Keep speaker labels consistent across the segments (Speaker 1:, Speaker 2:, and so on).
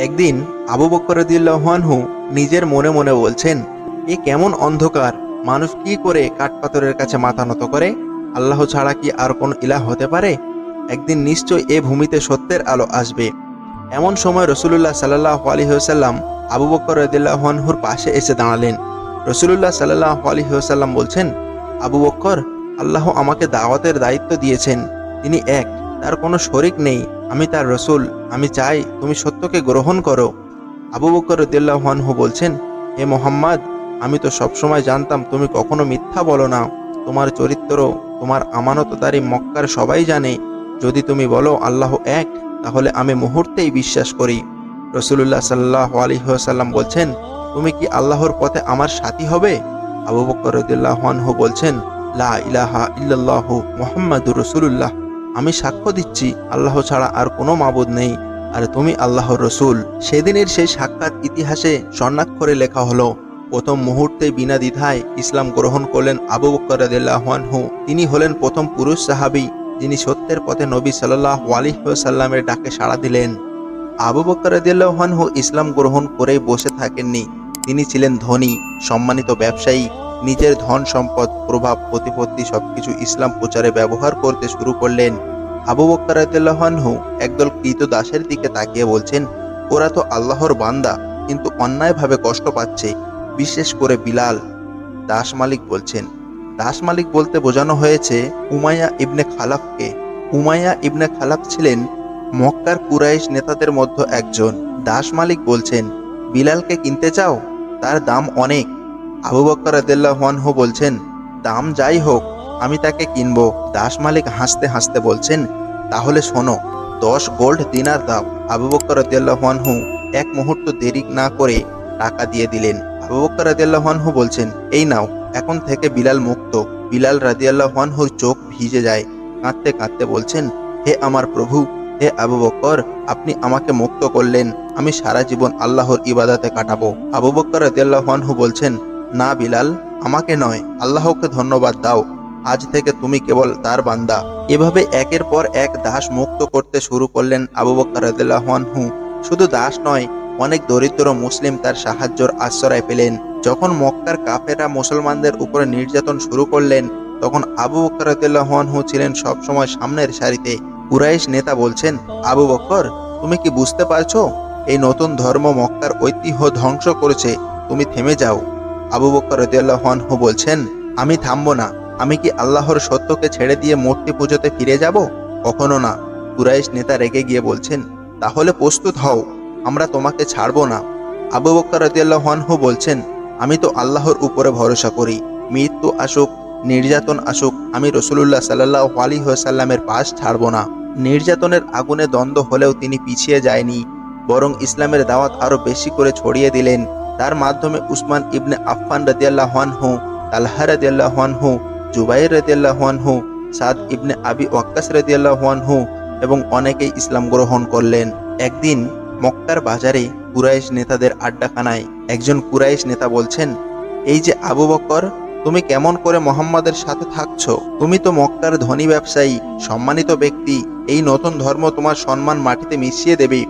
Speaker 1: একদিন আবু বকর রদিউল্লাহানহু নিজের মনে মনে বলছেন, এ কেমন অন্ধকার, মানুষ কি করে কাঠপাথরের কাছে মাথা নত করে? আল্লাহ ছাড়া কি আর কোনো ইলাহ হতে পারে? একদিন নিশ্চয় এ ভূমিতে সত্যের আলো আসবে। এমন সময় রসুল্লাহ সাল্লাহ আলহিহসাল্লাম আবু বকর রদিল্লাহানহুর পাশে এসে দাঁড়ালেন। রসুল্লাহ সাল্লাহ আলহিহসাল্লাম বলছেন, আবু বক্কর আল্লাহ আমাকে দাওয়াতের দায়িত্ব দিয়েছেন। তিনি এক তার কোনো শরিক নেই। আমি তার রসুল। আমি চাই তুমি সত্যকে গ্রহণ করো। আবু বকর রদিল্লাহানহু বলছেন, হে মোহাম্মদ, আমি তো সবসময় জানতাম তুমি কখনো মিথ্যা বলো না। তোমার চরিত্র, তোমার আমানতদারি মক্কার সবাই জানে। যদি তুমি বলো আল্লাহ এক, তাহলে আমি মুহূর্তেই বিশ্বাস করি। রসুল্লাহ সাল্লাহ আলহিহাসাল্লাম বলছেন, তুমি কি আল্লাহর পথে আমার সাথী হবে? আবু বকর রদিল্লাহানহু বলছেন, লা ইলাহা ইল্লাল্লাহু মোহাম্মদুর রসুল্লাহ আমি সাক্ষ্য দিচ্ছি, আল্লাহ ছাড়া আর কোনো মাবুদ নেই। আর তুমি আল্লাহর রসুল। সেদিনের সেই সাক্ষাৎ ইতিহাসে স্বর্ণাক্ষরে লেখা হলো, প্রথম মুহূর্তে বিনা দ্বিধায় ইসলাম গ্রহণ করলেন আবু বকর রাদিয়াল্লাহু তিনি হলেন প্রথম পুরুষ সাহাবী, যিনি সত্যের পথে নবী সাল্লাহ আলিহাল্লামের ডাকে সাড়া দিলেন। আবু বকর রাদিয়াল্লাহু ইসলাম গ্রহণ করেই বসে থাকেননি। তিনি ছিলেন ধনী, সম্মানিত ব্যবসায়ী। নিজের ধন সম্পদ, প্রভাব, প্রতিপত্তি সবকিছু ইসলাম প্রচারে ব্যবহার করতে শুরু করলেন। আবু বকর একদল কৃত দাসের দিকে তাকিয়ে বলছেন, ওরা তো আল্লাহর বান্দা, কিন্তু অন্যায়ভাবে কষ্ট পাচ্ছে। বিশেষ করে বিলাল। দাস মালিক বলছেন, দাস মালিক বলতে বোঝানো হয়েছে উমাইয়া ইবনে খালাফকে। উমাইয়া ইবনে খালাফ ছিলেন মক্কার কুরাইশ নেতাদের মধ্যে একজন। দাস মালিক বলছেন, বিলালকে কিনতে চাও? তার দাম অনেক। আবু বক্কর আদেল্লাহু বলছেন, দাম যাই হোক, আমি তাকে কিনব। দাস মালিক হাসতে হাসতে বলছেন, তাহলে শোনো, দশ গোল্ড দিনার দাও। আবু বক্কর আদেল্লাহু এক মুহূর্ত দেরি না করে টাকা দিয়ে দিলেন। আবু বক্কর রাদিয়াল্লাহু বলছেন, এই নাও, এখন থেকে বিলাল মুক্ত। বিলাল রাদিয়াল্লাহুর চোখ ভিজে যায়, কাঁদতে কাঁদতে বলছেন, হে আমার প্রভু, হে আবু বক্কর আপনি আমাকে মুক্ত করলেন, আমি সারা জীবন আল্লাহর ইবাদাতে কাটাবো। আবু বক্কর রাদিয়াল্লাহু বলছেন না বিলাল, আমাকে নয়, আল্লাহকে ধন্যবাদ দাও। আজ থেকে তুমি কেবল তার বান্দা। এভাবে একের পর এক দাস মুক্ত করতে শুরু করলেন আবু বক্কর রাদিয়াল্লাহু শুধু দাস নয়, অনেক দরিদ্র মুসলিম তার সাহায্যর আশ্রয় পেলেন। যখন মক্কার কাফেরা মুসলমানদের উপরে নির্যাতন শুরু করলেন, তখন আবু বকর রাদিয়াল্লাহু ছিলেন সবসময় সামনের সারিতে। কুরাইশ নেতা বলছেন, আবু বকর, তুমি কি বুঝতে পারছ? এই নতুন ধর্ম মক্কার ঐতিহ্য ধ্বংস করেছে। তুমি থেমে যাও। আবু বকর রাদিয়াল্লাহু বলছেন, আমি থামবো না। আমি কি আল্লাহর সত্যকে ছেড়ে দিয়ে মূর্তি পুজোতে ফিরে যাব? কখনো না। কুরাইশ নেতা রেগে গিয়ে বলছেন, তাহলে প্রস্তুত হও। আমরা তোমাকে ছাড়বো না। আবু বক্কর রাদিয়াল্লাহু বলছেন, আমি তো আল্লাহর উপরে ভরসা করি। মৃত্যু আসুক, নির্যাতন আসুক, আমি রসুল্লাহ সাল্লাহ আলী সাল্লামের পাশ ছাড়বো না। নির্যাতনের আগুনে দ্বন্দ্ব হলেও তিনি পিছিয়ে যায়নি, বরং ইসলামের দাওয়াত আরও বেশি করে ছড়িয়ে দিলেন। তার মাধ্যমে উসমান ইবনে আফফান হু তালহা রাদিয়াল্লাহু জুবাইর হু সাদ ইবনে আবি ওয়াক্কাস হু এবং অনেকেই ইসলাম গ্রহণ করলেন। একদিন মক্কার বাজারে কুরাইশ নেতাদের আড্ডাখানায় একজন কুরাইশ নেতা বলছেন, এই যে আবু বকর তুমি কেমন করে মোহাম্মদের সাথে থাকছো? তুমি তো মক্কার ধনী ব্যবসায়ী, সম্মানিত ব্যক্তি, এই নতুন ধর্ম তোমার সম্মান মাটিতে মিশিয়ে দেবে।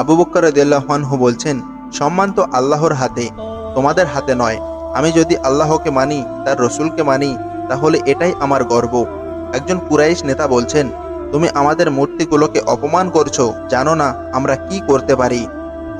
Speaker 1: আবু বকর দেল্লাহানহু বলছেন সম্মান তো আল্লাহর হাতে, তোমাদের হাতে নয়। আমি যদি আল্লাহকে মানি, তার রসুলকে মানি, তাহলে এটাই আমার গর্ব। একজন কুরাইশ নেতা বলছেন, তুমি আমাদের মূর্তিগুলোকে অপমান করছ, জানো না আমরা কি করতে পারি?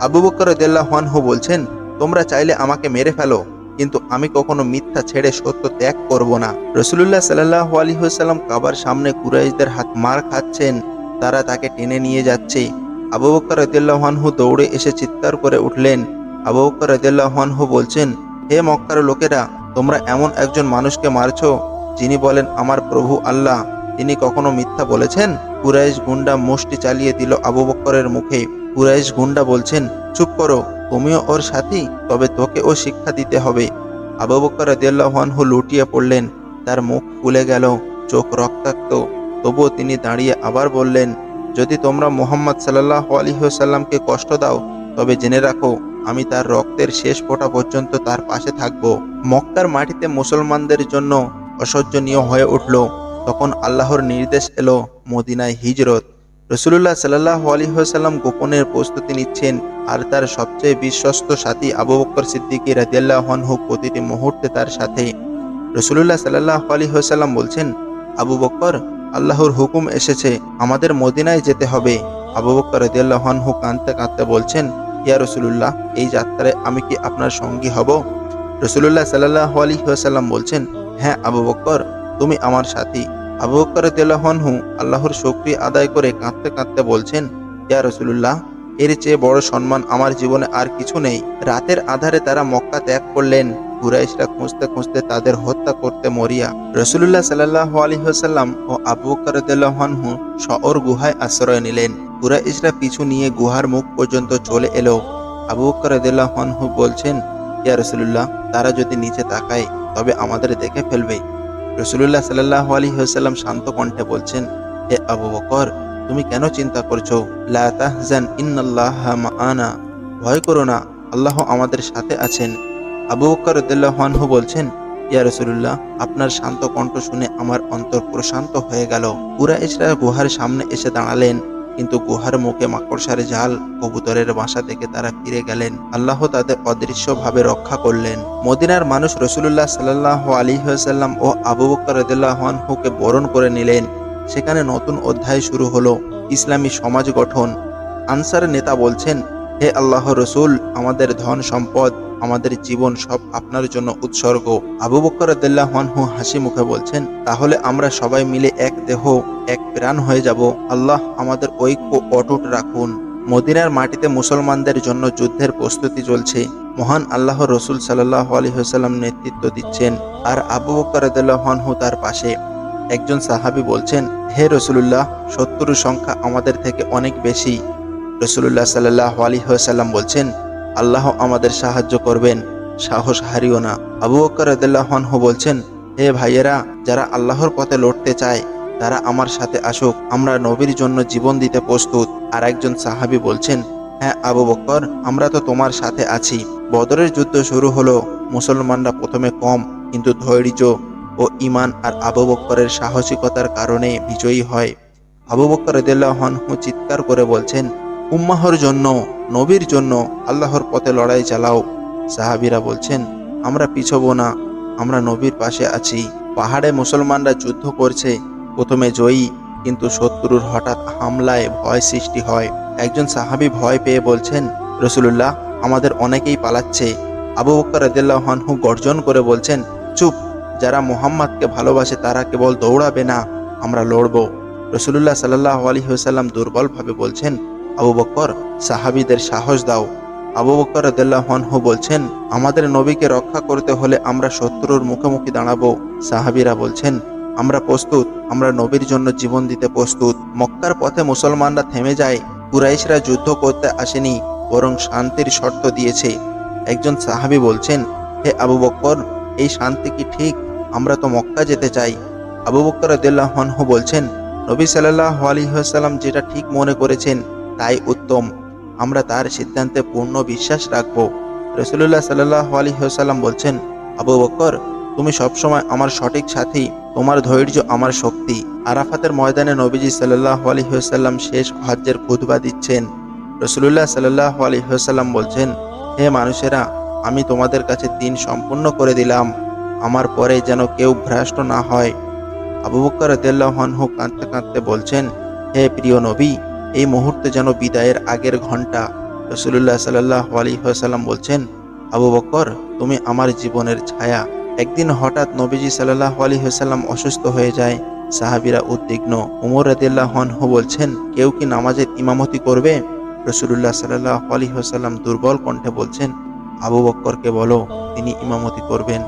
Speaker 1: আবু বকর দেল্লাহানহু বলছেন, তোমরা চাইলে আমাকে মেরে ফেলো, কিন্তু আমি কখনো মিথ্যা ছেড়ে সত্য ত্যাগ করব না। রসুল্লাহ সাল্লাহ আলী আলহিহাল্লাম কাবার সামনে কুরাইশদের হাত মার খাচ্ছেন, তারা তাকে টেনে নিয়ে যাচ্ছে। আবু বকর রদিয়াল্লাহানহু দৌড়ে এসে চিৎকার করে উঠলেন। আবু বকর রদিয়াল্লাহানহু বলছেন, হে মক্কার লোকেরা, তোমরা এমন একজন মানুষকে মারছ, যিনি বলেন, আমার প্রভু আল্লাহ, তিনি কখনো মিথ্যা বলেছেন কুরাইশ গুন্ডা মুষ্টি চালিয়ে দিল আবু বক্করের মুখে। কুরাইশ গুন্ডা বলছেন, চুপ করো, তুমিও ওর সাথী, তবে তোকে ও শিক্ষা দিতে হবে। আবু বক্কর রাদিয়াল্লাহু লুটিয়ে পড়লেন, তার মুখ ফুলে গেল, চোখ রক্তাক্ত। তবুও তিনি দাঁড়িয়ে আবার বললেন যদি তোমরা মোহাম্মদ সাল্লাহ আলহিহসাল্লামকে কষ্ট দাও, তবে জেনে রাখো, আমি তার রক্তের শেষ ফোঁটা পর্যন্ত তার পাশে থাকব। মক্কার মাটিতে মুসলমানদের জন্য অসহ্যনীয় হয়ে উঠল। তখন আল্লাহর নির্দেশ এলো মদিনায় হিজরত। রসুল্লাহ সাল্লাহ আলহিহাল্লাম গোপনের প্রস্তুতি নিচ্ছেন, আর তার সবচেয়ে বিশ্বস্ত সাথী আবু বক্কর সিদ্দিকী রাজিয়াল্লাহ হনহু প্রতিটি মুহূর্তে তার সাথে। রসুল্লাহ সাল্লাহ আলহিহাল্লাম বলছেন, আবু বক্কর আল্লাহর হুকুম এসেছে, আমাদের মদিনায় যেতে হবে। আবু বক্কর রাজিয়াল্লাহ হনহু কাঁদতে কাঁদতে বলছেন, ইয়া রসুল্লাহ এই যাত্রায় আমি কি আপনার সঙ্গী হব? রসুল্লাহ সাল্লাহ আলহিহাল্লাম বলছেন হ্যাঁ আবু বক্কর তুমি আমার সাথী। আবু বকর হু আল্লাহর শক্তি আদায় করে কাঁদতে কাঁদতে বলছেন, ইয়া রসুল্লাহ এর চেয়ে বড় সম্মান আমার জীবনে আর কিছু নেই। রাতের আধারে তারা মক্কা ত্যাগ করলেন। কুরাইশরা খুঁজতে খুঁজতে তাদের হত্যা করতে মরিয়া। রসুল্লাহ সাল্লাহ আলহিহাল্লাম ও আবু বকর হনহু শহর গুহায় আশ্রয় নিলেন। কুরাইশরা পিছু নিয়ে গুহার মুখ পর্যন্ত চলে এলো। আবু বকর হনহু বলছেন, ইয়া রসুল্লাহ তারা যদি নিচে তাকায়, তবে আমাদের দেখে ফেলবে। রসুল্লাহ সাল্লাহ আলী হাসাল্লাম শান্ত কণ্ঠে বলছেন, হে আবু বকর তুমি কেন চিন্তা করছ? লা ইন্নাল্লাহ মাআনা। ভয় করো না, আল্লাহ আমাদের সাথে আছেন। আবু বকর রদুল্লাহনহু বলছেন, ইয়া রসুল্লাহ আপনার শান্ত কণ্ঠ শুনে আমার অন্তর প্রশান্ত হয়ে গেল। কুরাইশরা গুহার সামনে এসে দাঁড়ালেন, কিন্তু গুহার মুখে মাকড়সার জাল কবুতরের বাসা থেকে তারা ফিরে গেলেন। আল্লাহ তাদের অদৃশ্যভাবে রক্ষা করলেন। মদিনার মানুষ রসুল্লাহ সাল্লাহ আলী সাল্লাম ও আবু বকর রদুল্লাহনহুকে বরণ করে নিলেন। সেখানে নতুন অধ্যায় শুরু হলো, ইসলামী সমাজ গঠন। আনসার নেতা বলছেন, হে আল্লাহ রসুল, আমাদের ধন সম্পদ, আমাদের জীবন সব আপনার জন্য উৎসর্গ। আবু বকর হনহু হাসি মুখে বলছেন, তাহলে আমরা সবাই মিলে এক দেহ, এক প্রাণ হয়ে যাব। আল্লাহ আমাদের ঐক্য অটুট রাখুন। মদিনার মাটিতে মুসলমানদের জন্য যুদ্ধের প্রস্তুতি চলছে। মহান আল্লাহ রসুল সাল্লাহ আলী আলহিহাল্লাম নেতৃত্ব দিচ্ছেন। আর আবু বকর হনহু তার পাশে। একজন সাহাবি বলছেন, হে রসুল্লাহ শত্রুর সংখ্যা আমাদের থেকে অনেক বেশি। রসুল্লাহ সাল্লাহ আলহিহাল্লাম বলছেন, আল্লাহ আমাদের সাহায্য করবেন, সাহস হারিও না। আবু হনহু বলছেন, হে ভাইয়েরা, যারা আল্লাহর পথে লড়তে চায়, তারা আমার সাথে আসুক, আমরা নবীর জন্য জীবন দিতে প্রস্তুত। আর একজন সাহাবি বলছেন হ্যাঁ আবু বক্কর আমরা তো তোমার সাথে আছি। বদরের যুদ্ধ শুরু হলো, মুসলমানরা প্রথমে কম, কিন্তু ধৈর্য ও ইমান আর আবু বক্করের সাহসিকতার কারণে বিজয়ী হয়। আবু বক্কর হনহু চিৎকার করে বলছেন, উম্মাহর জন্য, নবীর জন্য আল্লাহর পথে লড়াই চালাও। সাহাবিরা বলছেন, আমরা পিছবো না, আমরা নবীর পাশে আছি। পাহাড়ে মুসলমানরা যুদ্ধ করছে, প্রথমে জয়ী, কিন্তু শত্রুর হঠাৎ হামলায় ভয় সৃষ্টি হয়। একজন সাহাবি ভয় পেয়ে বলছেন রসুল্লাহ আমাদের অনেকেই পালাচ্ছে। আবু বক্কর হনহু গর্জন করে বলছেন, চুপ যারা মোহাম্মদকে ভালোবাসে তারা কেবল দৌড়াবে না, আমরা লড়ব। রসুল্লাহ সাল্লাহ আলী হুসাল্লাম দুর্বলভাবে বলছেন, আবু বক্কর সাহাবিদের সাহস দাও। আবু বক্কর হনহু বলছেন, আমাদের নবীকে রক্ষা করতে হলে আমরা শত্রুর মুখোমুখি দাঁড়াবো। সাহাবিরা বলছেন, আমরা প্রস্তুত, আমরা নবীর জন্য জীবন দিতে প্রস্তুত। মক্কার পথে মুসলমানরা থেমে যায়, কুরাইশরা যুদ্ধ করতে আসেনি, বরং শান্তির শর্ত দিয়েছে। একজন সাহাবি বলছেন, হে আবু বক্কর এই শান্তি কি ঠিক? আমরা তো মক্কা যেতে চাই। আবু বক্কর হনহু বলছেন, নবী সাল্লাহ আলিহাল্লাম যেটা ঠিক মনে করেছেন, তাই উত্তম। আমরা তার সিদ্ধান্তে পূর্ণ বিশ্বাস রাখব। রসুল্লাহ সাল্লাহ আলহিহাল্লাম বলছেন, আবু বক্কর তুমি সবসময় আমার সঠিক সাথী, তোমার ধৈর্য আমার শক্তি। আরাফাতের ময়দানে নবীজি সাল্লাহ আলহিহাল্লাম শেষ হজ্জের খুদবা দিচ্ছেন। রসুল্লাহ সাল্লাহ আলহিহাল্লাম বলছেন, হে মানুষেরা, আমি তোমাদের কাছে দিন সম্পূর্ণ করে দিলাম। আমার পরে যেন কেউ ভ্রষ্ট না হয়। আবু বকর হনহু কাঁদতে কাঁদতে বলছেন, হে প্রিয় নবী, এই মুহূর্তে যেন বিদায়ের আগের ঘণ্টা রসুল্লাহ সাল্লাহ আলী সাল্লাম বলছেন, আবু বকর, তুমি আমার জীবনের ছায়া। একদিন হঠাৎ নবীজি সাল্লাহ আলী সাল্লাম অসুস্থ হয়ে যায়। সাহাবিরা উদ্বিগ্ন। উমর রদিল্লাহ হনহু বলছেন, কেউ কি নামাজের ইমামতি করবে? রসুল্লাহ সাল্লাহ আলী দুর্বল কণ্ঠে বলছেন, আবু বক্করকে বলো, তিনি ইমামতি করবেন।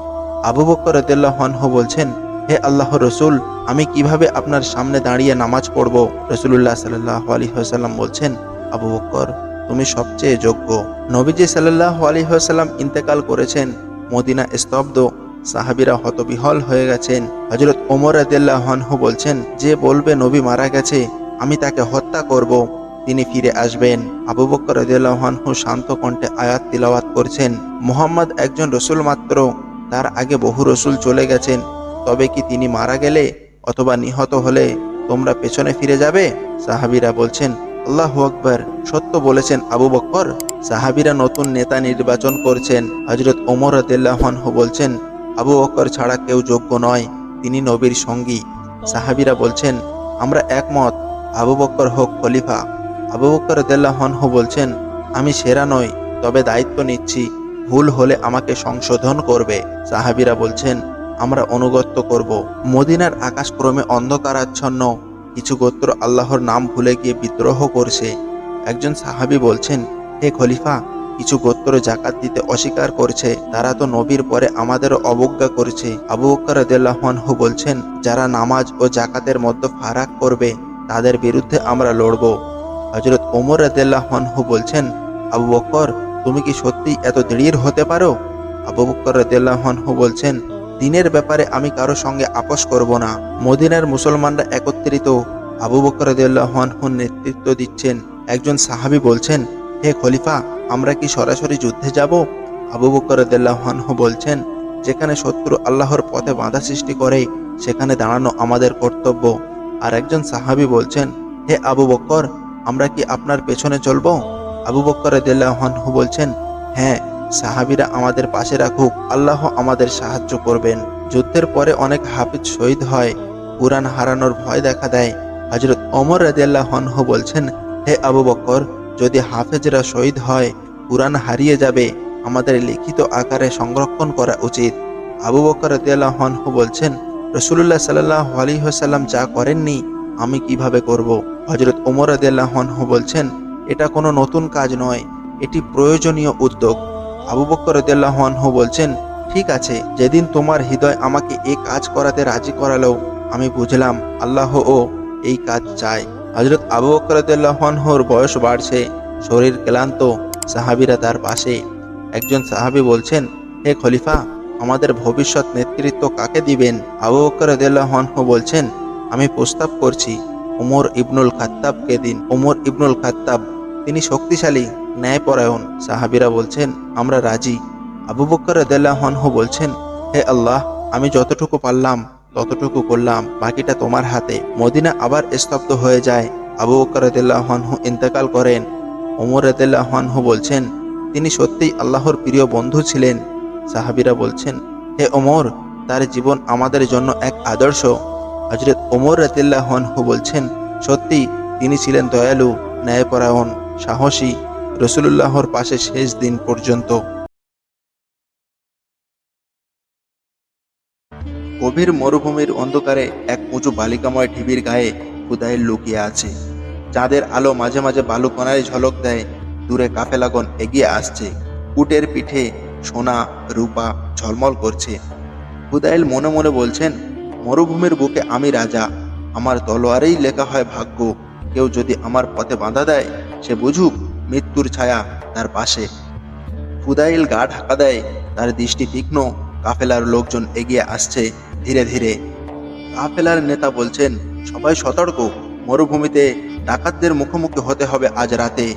Speaker 1: আবু রদিল্লাহ হনহু বলছেন, হে আল্লাহ রসুল, আমি কীভাবে আপনার সামনে দাঁড়িয়ে নামাজ পড়ব? রসুল্লাহ সাল্লাহ আলী হাসাল্লাম বলছেন, আবু বক্কর তুমি সবচেয়ে যোগ্য। নবীজি সাল্লাহ আলী হাসাল্লাম ইন্তেকাল করেছেন, মদিনা স্তব্ধ, সাহাবিরা হতবিহল হয়ে গেছেন। হজরত ওমর আদিল্লাহ হনহু বলছেন, যে বলবে নবী মারা গেছে, আমি তাকে হত্যা করব, তিনি ফিরে আসবেন। আবু বক্কর আদিল্লাহ হনহু শান্ত কণ্ঠে আয়াত তিলাওয়াত করছেন, মোহাম্মদ একজন রসুল মাত্র তার আগে বহু রসুল চলে গেছেন। তবে কি তিনি মারা গেলে অথবা নিহত হলে তোমরা পেছনে ফিরে যাবে? সাহাবিরা বলছেন, আল্লাহ আকবর। সত্য বলেছেন আবু বক্কর সাহাবিরা নতুন নেতা নির্বাচন করছেন। হজরত ওমর রদেল্লাহনহু বলছেন, আবু বক্কর ছাড়া কেউ যোগ্য নয়, তিনি নবীর সঙ্গী। সাহাবিরা বলছেন, আমরা একমত, আবু বক্কর হোক খলিফা। আবু বক্কর রদেল্লাহনহু বলছেন, আমি সেরা নই, তবে দায়িত্ব নিচ্ছি। ভুল হলে আমাকে সংশোধন করবে। সাহাবিরা বলছেন, আমরা অনুগত্য করব। মদিনার আকাশ ক্রমে অন্ধকারাচ্ছন্ন। কিছু গোত্র আল্লাহর নাম ভুলে গিয়ে বিদ্রোহ করছে। একজন সাহাবি বলছেন, হে খলিফা, কিছু গোত্র জাকাত দিতে অস্বীকার করছে। তারা তো নবীর পরে আমাদেরও অবজ্ঞা করছে। আবু বকর রাদিয়াল্লাহু বলছেন, যারা নামাজ ও জাকাতের মধ্যে ফারাক করবে, তাদের বিরুদ্ধে আমরা লড়ব। হজরত ওমর রাদিয়াল্লাহু বলছেন, আবু বকর তুমি কি সত্যি এত দৃঢ় হতে পারো? আবু বকর রাদিয়াল্লাহু বলছেন, দিনের ব্যাপারে আমি কারও সঙ্গে আপোষ করব না। মদিনার মুসলমানরা একত্রিত। আবু বকর রাদিয়াল্লাহু নেতৃত্ব দিচ্ছেন। একজন সাহাবি বলছেন, হে খলিফা, আমরা কি সরাসরি যুদ্ধে যাব? আবু বকর রাদিয়াল্লাহু বলছেন, যেখানে শত্রু আল্লাহর পথে বাধা সৃষ্টি করে, সেখানে দাঁড়ানো আমাদের কর্তব্য। আর একজন সাহাবি বলছেন, হে আবু বকর, আমরা কি আপনার পেছনে চলবো? আবু বকর রাদিয়াল্লাহু বলছেন হ্যাঁ সাহাবিরা আমাদের পাশে রাখুক, আল্লাহ আমাদের সাহায্য করবেন। যুদ্ধের পরে অনেক হাফিজ শহীদ হয়, কুরআন হারানোর ভয় দেখা দেয়। হজরত ওমর রাদিয়াল্লাহু বলছেন, হে আবু বকর, যদি হাফেজরা শহীদ হয়, কুরআন হারিয়ে যাবে, আমাদের লিখিত আকারে সংরক্ষণ করা উচিত। আবু বকর রাদিয়াল্লাহু বলছেন রসুল্লাহ সাল্লাহ আলী সাল্লাম যা করেননি, আমি কীভাবে করব? হজরত ওমর রাদিয়াল্লাহু বলছেন এটা কোনো নতুন কাজ নয়, এটি প্রয়োজনীয় উদ্যোগ। আবু বকর রাদিয়াল্লাহু বলছেন, ঠিক আছে, যেদিন তোমার হৃদয় আমাকে এই কাজ করাতে রাজি করালো, আমি বুঝলাম আল্লাহ ও এই কাজ চায়। হজরত আবু রাদিয়াল্লাহুর বয়স বাড়ছে, শরীর ক্লান্ত, সাহাবিরা তার পাশে। একজন সাহাবি বলছেন, হে খলিফা, আমাদের ভবিষ্যৎ নেতৃত্ব কাকে দিবেন? আবু বকর রাদিয়াল্লাহু বলছেন, আমি প্রস্তাব করছি ওমর ইবনুল খাত্তাবকে দিন। ওমর ইবনুল খাত্তাব তিনি শক্তিশালী, ন্যায়পরায়ণ সাহাবিরা বলছেন, আমরা রাজি। আবু বকর রাদিয়াল্লাহু বলছেন, হে আল্লাহ, আমি যতটুকু পারলাম, ততটুকু করলাম, বাকিটা তোমার হাতে। মদিনা আবার স্তব্ধ হয়ে যায়। আবু বকর রাদিয়াল্লাহু ইন্তেকাল করেন। ওমর রাদিয়াল্লাহু বলছেন, তিনি সত্যিই আল্লাহর প্রিয় বন্ধু ছিলেন। সাহাবিরা বলছেন, হে ওমর, তার জীবন আমাদের জন্য এক আদর্শ। হজরত ওমর রাদিয়াল্লাহু বলছেন সত্যি তিনি ছিলেন দয়ালু, ন্যায়পরায়ণ। সাহসী রসুলুল্লাহর পাশে শেষ দিন পর্যন্ত। গভীর মরুভূমির অন্ধকারে এক উঁচু বালিকাময় ঢিবির গায়ে খুদাইল লুকিয়ে আছে। চাঁদের আলো মাঝে মাঝে বালুকণায় ঝলক দেয়, দূরে কাফেলাগন এগিয়ে আসছে। উটের পিঠে সোনা, রূপা ঝলমল করছে। খুদাইল মনে মনে বলছেন, মরুভূমির বুকে আমি রাজা, আমার তলোয়ারেই লেখা হয় ভাগ্য। কেউ যদি আমার পথে বাঁধা দেয়, সে বুঝুক মৃত্যুর ছায়া তার পাশে। ফুদাইল গা ঢাকা দেয়, তার দৃষ্টি তীক্ষ্ণ, কাফেলার লোকজন এগিয়ে আসছে ধীরে ধীরে। কাফেলার নেতা বলছেন, সবাই সতর্ক, মরুভূমিতে ডাকাতদের মুখোমুখি হতে হবে আজ রাতে।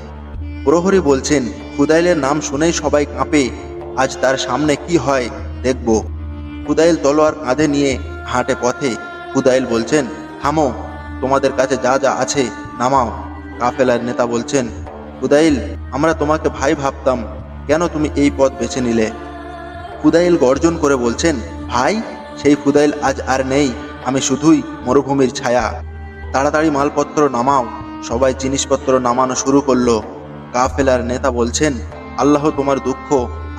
Speaker 1: প্রহরী বলছেন ফুদাইলের নাম শুনেই সবাই কাঁপে, আজ তার সামনে কি হয় দেখব। ফুদাইল তলোয়ার কাঁধে নিয়ে হাঁটে পথে। ফুদাইল বলছেন, থামো, তোমাদের কাছে যা যা আছে নামাও। কাফেলার নেতা বলছেন ফুদাইল আমরা তোমাকে ভাই ভাবতাম, কেন তুমি এই পথ বেছে নিলে? ফুদাইল গর্জন করে বলছেন, ভাই, সেই ফুদাইল আজ আর নেই, আমি শুধুই মরুভূমির ছায়া। তাড়াতাড়ি মালপত্র নামাও। সবাই জিনিসপত্র নামানো শুরু করল। কাফেলার নেতা বলছেন, আল্লাহ তোমার দুঃখ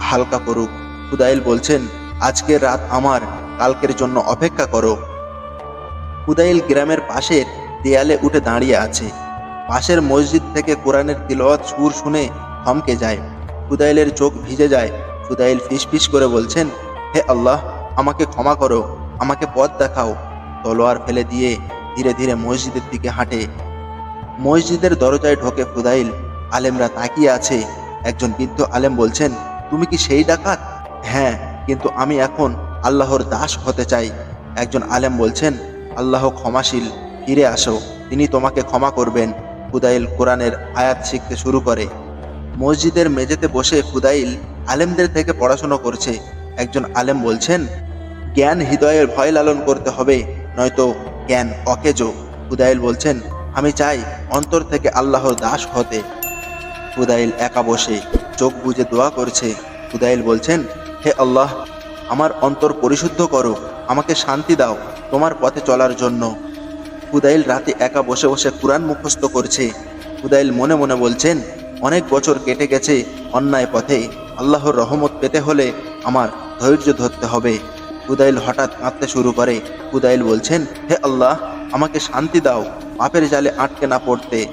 Speaker 1: হালকা করুক। ফুদাইল বলছেন, আজকের রাত আমার, কালকের জন্য অপেক্ষা করো। ফুদাইল গ্রামের পাশের দেয়ালে উঠে দাঁড়িয়ে আছে। পাশের মসজিদ থেকে কোরআনের তিলওয়াত সুর শুনে থমকে যায়। ফুদাইলের চোখ ভিজে যায়। ফুদাইল ফিস করে বলছেন, হে আল্লাহ, আমাকে ক্ষমা করো, আমাকে পথ দেখাও। তলোয়ার ফেলে দিয়ে ধীরে ধীরে মসজিদের দিকে হাঁটে। মসজিদের দরজায় ঢোকে ফুদাইল আলেমরা তাকিয়ে আছে। একজন বৃদ্ধ আলেম বলছেন, তুমি কি সেই ডাকাত? হ্যাঁ কিন্তু আমি এখন আল্লাহর দাস হতে চাই। একজন আলেম বলছেন, আল্লাহ ক্ষমাশীল। ফিরে আসো, তিনি তোমাকে ক্ষমা করবেন। ফুদাইল কোরআনের আয়াত শিখতে শুরু করে। মসজিদের মেঝেতে বসে ফুদাইল আলেমদের থেকে পড়াশোনা করছে। একজন আলেম বলছেন, জ্ঞান হৃদয়ের ভয় লালন করতে হবে, নয়তো জ্ঞান অকেজো। ফুদাইল বলছেন, আমি চাই অন্তর থেকে আল্লাহর দাস হতে। ফুদাইল একা বসে চোখ বুজে দোয়া করছে। ফুদাইল বলছেন, হে আল্লাহ, আমার অন্তর পরিশুদ্ধ করো, আমাকে শান্তি দাও তোমার পথে চলার জন্য। ফুদাইল রাতে একা বসে বসে কোরআন মুখস্থ করছে। ফুদাইল মনে মনে বলছেন, অনেক বছর কেটে গেছে অন্যায় পথে। আল্লাহর রহমত পেতে হলে আমার ধৈর্য ধরতে হবে। ফুদাইল হঠাৎ কাঁদতে শুরু করে। ফুদাইল বলছেন, হে আল্লাহ, আমাকে শান্তি দাও, পাপের জালে আটকে না পড়তে।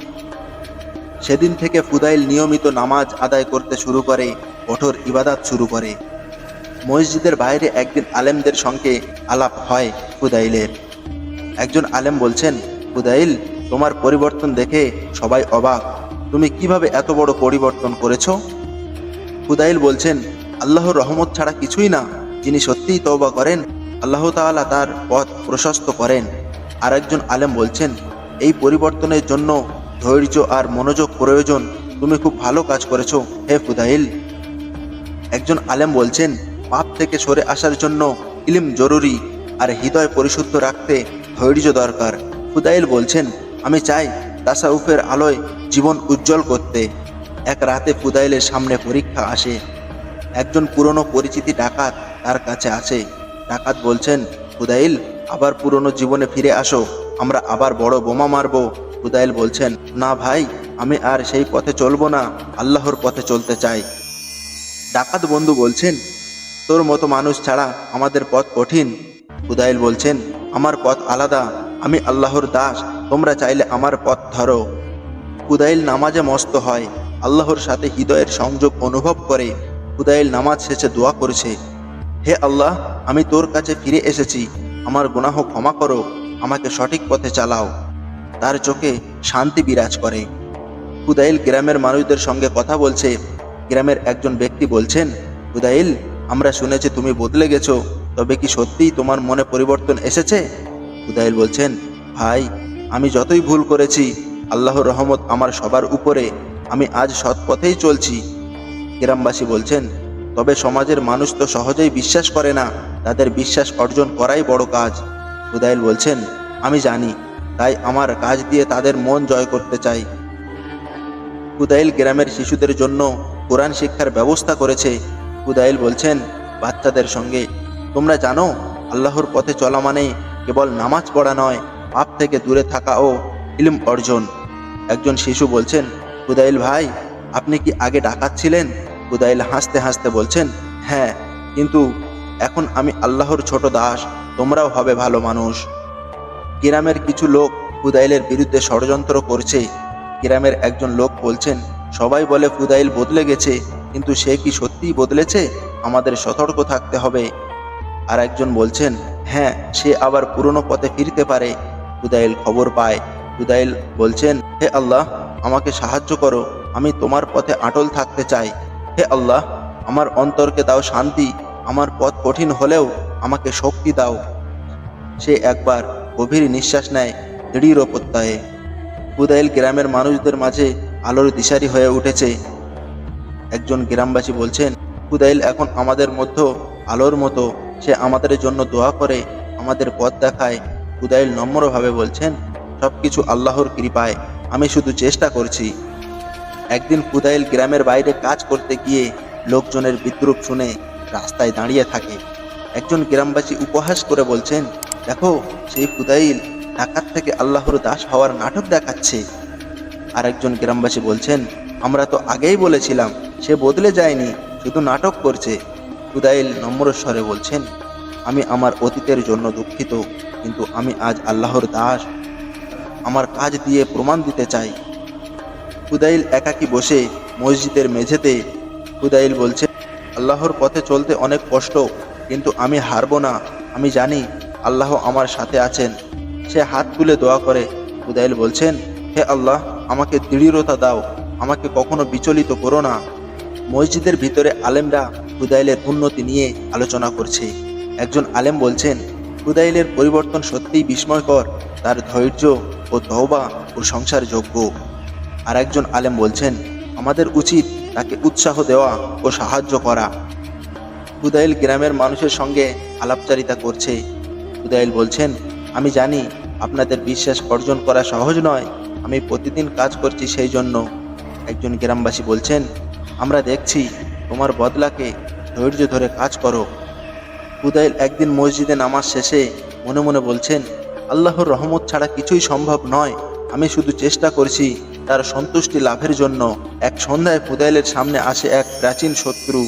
Speaker 1: সেদিন থেকে ফুদাইল নিয়মিত নামাজ আদায় করতে শুরু করে, কঠোর ইবাদাত শুরু করে। মসজিদের বাইরে একদিন আলেমদের সঙ্গে আলাপ হয় ফুদাইলের একজন আলেম বলছেন ফুদাইল তোমার পরিবর্তন দেখে সবাই অবাক। তুমি কীভাবে এত বড় পরিবর্তন করেছ? ফুদাইল বলছেন, আল্লাহর রহমত ছাড়া কিছুই না। যিনি সত্যিই তওবা করেন, আল্লাহ তাআলা তার পথ প্রশস্ত করেন। আর একজন আলেম বলছেন, এই পরিবর্তনের জন্য ধৈর্য আর মনোযোগ প্রয়োজন। তুমি খুব ভালো কাজ করেছ, হে ফুদাইল একজন আলেম বলছেন, পাপ থেকে সরে আসার জন্য ইলিম জরুরি, আর হৃদয় পরিশুদ্ধ রাখতে ধৈর্য দরকার। ফুদাইল বলছেন, আমি চাই তাসাউফের আলোয় জীবন উজ্জ্বল করতে। এক রাতে ফুদাইলের সামনে পরীক্ষা আসে। একজন পুরনো পরিচিতি ডাকাত তার কাছে আছে ডাকাত বলছেন ফুদাইল আবার পুরনো জীবনে ফিরে আসো, আমরা আবার বড় বোমা মারবো। ফুদাইল বলছেন, না ভাই, আমি আর সেই পথে চলবো না, আল্লাহর পথে চলতে চাই। ডাকাত বন্ধু বলছেন, তোর মতো মানুষ ছাড়া আমাদের পথ কঠিন। ফুদাইল বলছেন আমার পথ আলাদা, আমি আল্লাহর দাস, তোমরা চাইলে আমার পথ ধরো। কুদাইল নামাজে মস্ত হয়, আল্লাহর সাথে হৃদয়ের সংযোগ অনুভব করে ফুদাইল নামাজ শেষে দোয়া করেছে, হে আল্লাহ, আমি তোর কাছে ফিরে এসেছি, আমার গুনাহ ক্ষমা করো, আমাকে সঠিক পথে চালাও। তার চোখে শান্তি বিরাজ করে। কুদাইল গ্রামের মানুষদের সঙ্গে কথা বলছে। গ্রামের একজন ব্যক্তি বলছেন, কুদাইল, আমরা শুনেছি তুমি বদলে গেছো। তবে কি সত্যিই তোমার মনে পরিবর্তন এসেছে? ফুদাইল বলছেন, ভাই, আমি যতই ভুল করেছি, আল্লাহর রহমত আমার সবার উপরে, আমি আজ সৎ পথেই চলছি। গ্রামবাসী বলছেন, তবে সমাজের মানুষ তো সহজেই বিশ্বাস করে না, তাদের বিশ্বাস অর্জন করাই বড় কাজ। ফুদাইল বলছেন, আমি জানি, তাই আমার কাজ দিয়ে তাদের মন জয় করতে চাই। ফুদাইল গ্রামের শিশুদের জন্য কোরআন শিক্ষার ব্যবস্থা করেছে। ফুদাইল বলছেন, বাচ্চাদের সঙ্গে তোমরা জানো, আল্লাহর পথে চলা মানে কেবল নামাজ পড়া নয়, পাপ থেকে দূরে থাকা ও ইলম অর্জন। একজন শিশু বলছেন ফুদাইল ভাই, আপনি কি আগে ডাকাত ছিলেন? ফুদাইল হাসতে হাসতে বলছেন হ্যাঁ কিন্তু এখন আমি আল্লাহর ছোট দাস, তোমরাও হবে ভালো মানুষ। গ্রামের কিছু লোক ফুদাইলের বিরুদ্ধে ষড়যন্ত্র করছে। গ্রামের একজন লোক বলছেন, সবাই বলে ফুদাইল বদলে গেছে, কিন্তু সে কি সত্যিই বদলেছে? আমাদের সতর্ক থাকতে হবে। আর একজন বলছেন হ্যাঁ সে আবার পুরনো পথে ফিরতে পারে। ফুদাইল খবর পায়। ফুদাইল বলছেন, হে আল্লাহ, আমাকে সাহায্য করো। আমি তোমার পথে আটল থাকতে চাই। হে আল্লাহ, আমার অন্তরকে দাও শান্তি। আমার পথ কঠিন হলেও আমাকে শক্তি দাও। সে একবার গভীর নিঃশ্বাস নেয় দৃঢ় প্রত্যয়ে। ফুদাইল গ্রামের মানুষদের মাঝে আলোর দিশারি হয়ে উঠেছে। একজন গ্রামবাসী বলছেন ফুদাইল এখন আমাদের মধ্যে আলোর মতো সে আমাদের জন্য দোয়া করে, আমাদের পথ দেখায়। ফুদাইল নম্রভাবে বলছেন, সবকিছু আল্লাহর কৃপায়। আমি শুধু চেষ্টা করছি। একদিন ফুদাইল গ্রামের বাইরে কাজ করতে গিয়ে লোকজনের বিদ্রুপ শুনে রাস্তায় দাঁড়িয়ে থাকে। একজন গ্রামবাসী উপহাস করে বলছেন, দেখো, সেই ফুদাইল ঢাকার থেকে আল্লাহর দাস হওয়ার নাটক দেখাচ্ছে। আর একজন গ্রামবাসী বলছেন, আমরা তো আগেই বলেছিলাম, সে বদলে যায়নি, শুধু নাটক করছে। ফুদাইল নম্র স্বরে বলছেন, আমি আমার অতীতের জন্য দুঃখিত, কিন্তু আমি আজ আল্লাহর দাস। আমার কাজ দিয়ে প্রমাণ দিতে চাই। ফুদাইল একাকী বসে মসজিদের মেঝেতে ফুদাইল বলছে, আল্লাহর পথে চলতে অনেক কষ্ট, কিন্তু আমি হারবো না। আমি জানি আল্লাহ আমার সাথে আছেন। সে হাত তুলে দোয়া করে। ফুদাইল বলছেন, হে আল্লাহ, আমাকে দৃঢ়তা দাও। আমাকে কখনো বিচলিত করো না। মসজিদের ভিতরে আলেমরা ফুদাইলের উন্নতি নিয়ে আলোচনা করছে। একজন আলেম বলছেন ফুদাইলের পরিবর্তন সত্যিই বিস্ময়কর, তার ধৈর্য ও তওবা ও সংসার যোগ্য আর একজন আলেম বলছেন, আমাদের উচিত তাকে উৎসাহ দেওয়া ও সাহায্য করা। ফুদাইল গ্রামের মানুষের সঙ্গে আলাপচারিতা করছে। ফুদাইল বলছেন, আমি জানি আপনাদের বিশ্বাস অর্জন করা সহজ নয়, আমি প্রতিদিন কাজ করছি সেই জন্য। একজন গ্রামবাসী বলছেন, আমরা দেখছি তোমার বদলাকে ধৈর্য ধরে কাজ করো। হুদাইল একদিন মসজিদে নামাজ শেষে মনে মনে বলছেন, আল্লাহর রহমত ছাড়া কিছুই সম্ভব নয়। আমি শুধু চেষ্টা করছি তার সন্তুষ্টি লাভের জন্য। এক সন্ধ্যায় হুদাইলের সামনে আসে এক প্রাচীন শত্রু।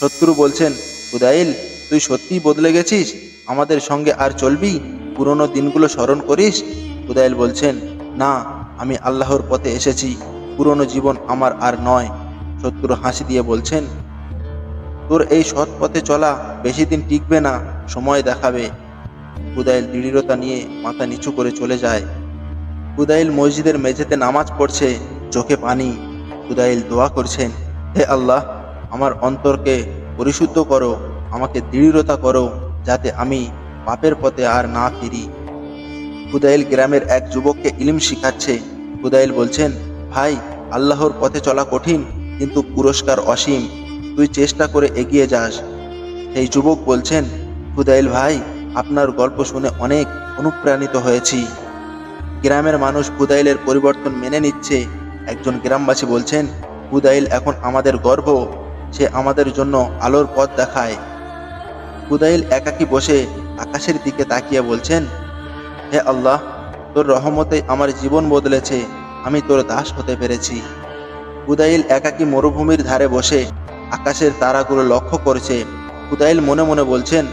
Speaker 1: শত্রু বলছেন হুদাইল তুই সত্যিই বদলে গেছিস? আমাদের সঙ্গে আর চলবি? পুরনো দিনগুলো স্মরণ করিস? হুদাইল বলছেন, না, আমি আল্লাহর পথে এসেছি। পুরনো জীবন আমার আর নয়। শত্রু হাসি দিয়ে বলছেন, তোর এই সৎ পথে চলা বেশি দিন টিকবে না, সময় দেখাবে। হুদাইল দৃঢ়তা নিয়ে মাথা নিচু করে চলে যায়। হুদাইল মসজিদের মেঝেতে নামাজ পড়ছে, চোখে পানি। হুদাইল দোয়া করছেন, হে আল্লাহ, আমার অন্তরকে পরিশুদ্ধ করো, আমাকে দৃঢ়তা করো, যাতে আমি পাপের পথে আর না ফিরি। হুদাইল গ্রামের এক যুবককে ইলিম শিখাচ্ছে। হুদাইল বলছেন, ভাই, আল্লাহর পথে চলা কঠিন কিন্তু পুরস্কার অসীম। তুই চেষ্টা করে এগিয়ে যাস। এই যুবক বলছেন, হুদাইল ভাই, আপনার গল্প শুনে অনেক অনুপ্রাণিত হয়েছি। গ্রামের মানুষ হুদাইলের পরিবর্তন মেনে নিচ্ছে। একজন গ্রামবাসী বলছেন, হুদাইল এখন আমাদের গর্ব। সে আমাদের জন্য আলোর পথ দেখায়। হুদাইল একাকী বসে আকাশের দিকে তাকিয়ে বলছেন, হে আল্লাহ, তোর রহমতে আমার জীবন বদলেছে। আমি তোর দাস হতে পেরেছি। হুদাইল একাকী মরুভূমির ধারে বসে আকাশের তারাগুলো লক্ষ্য করছে। হুদাইল মনে মনে বলছেন,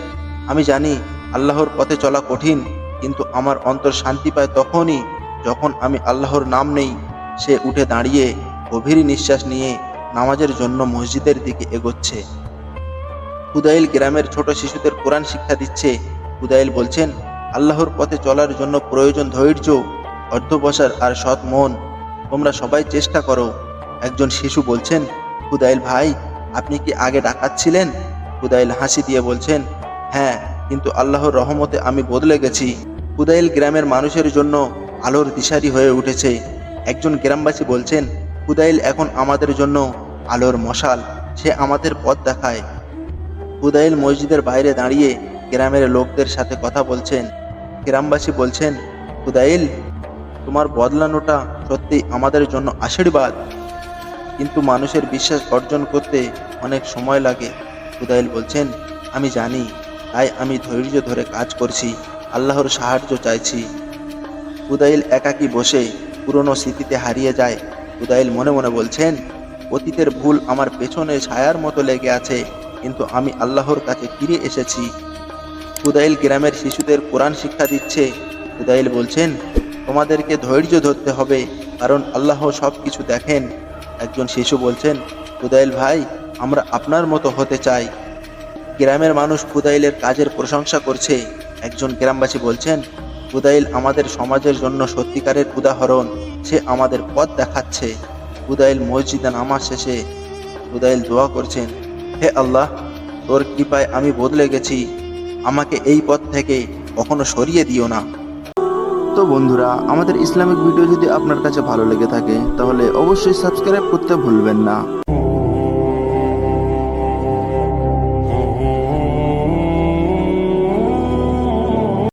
Speaker 1: আমি জানি আল্লাহর পথে চলা কঠিন, কিন্তু আমার অন্তর শান্তি পায় তখনই যখন আমি আল্লাহর নাম নেই। সে উঠে দাঁড়িয়ে গভীর নিঃশ্বাস নিয়ে নামাজের জন্য মসজিদের দিকে এগোচ্ছে। হুদাইল গ্রামের ছোট শিশুদের কোরআন শিক্ষা দিচ্ছে। হুদাইল বলছেন, আল্লাহর পথে চলার জন্য প্রয়োজন ধৈর্য, অর্ধবসার আর সৎ মন। তোমরা সবাই চেষ্টা করো। একজন শিশু বলছেন হুদাইল ভাই, আপনি কি আগে ডাকাত ছিলেন? হুদাইল হাসি দিয়ে বলছেন হ্যাঁ কিন্তু আল্লাহর রহমতে আমি বদলে গেছি। হুদাইল গ্রামের মানুষের জন্য আলোর দিশারি হয়ে উঠেছে। একজন গ্রামবাসী বলছেন হুদাইল এখন আমাদের জন্য আলোর মশাল, সে আমাদের পথ দেখায়। হুদাইল মসজিদের বাইরে দাঁড়িয়ে গ্রামের লোকদের সাথে কথা বলছেন। গ্রামবাসী বলছেন হুদাইল তোমার বদলানোটা সত্যি আমাদের জন্য আশীর্বাদ। কিন্তু মানুষের বিশ্বাস অর্জন করতে অনেক সময় লাগে। হুদাইল বলছেন, আমি জানি, তাই আমি ধৈর্য ধরে কাজ করছি, আল্লাহর সাহায্য চাইছি। হুদাইল একাকী বসে পুরনো স্মৃতিতে হারিয়ে যায়। হুদাইল মনে মনে বলছেন, অতীতের ভুল আমার পেছনে ছায়ার মতো লেগে আছে, কিন্তু আমি আল্লাহর কাছে ফিরে এসেছি। হুদাইল গ্রামের শিশুদের কোরআন শিক্ষা দিচ্ছে। হুদাইল বলছেন, তোমাদেরকে ধৈর্য ধরতে হবে, কারণ আল্লাহ সব কিছু দেখেন। একজন শিশু বলছেন হুদাইল ভাই, আমরা আপনার মতো হতে চাই। গ্রামের মানুষ হুদাইলের কাজের প্রশংসা করছে। একজন গ্রামবাসী বলছেন হুদাইল আমাদের সমাজের জন্য সত্যিকারের উদাহরণ। সে আমাদের পথ দেখাচ্ছে। হুদাইল মসজিদে নামাজ শেষে হুদাইল দোয়া করছেন, হে আল্লাহ, তোর কৃপায় আমি বদলে গেছি। আমাকে এই পথ থেকে কখনো সরিয়ে দিও না। তো বন্ধুরা, আমাদের ইসলামিক ভিডিও যদি আপনার কাছে ভালো লেগে থাকে, তাহলে অবশ্যই সাবস্ক্রাইব করতে ভুলবেন না।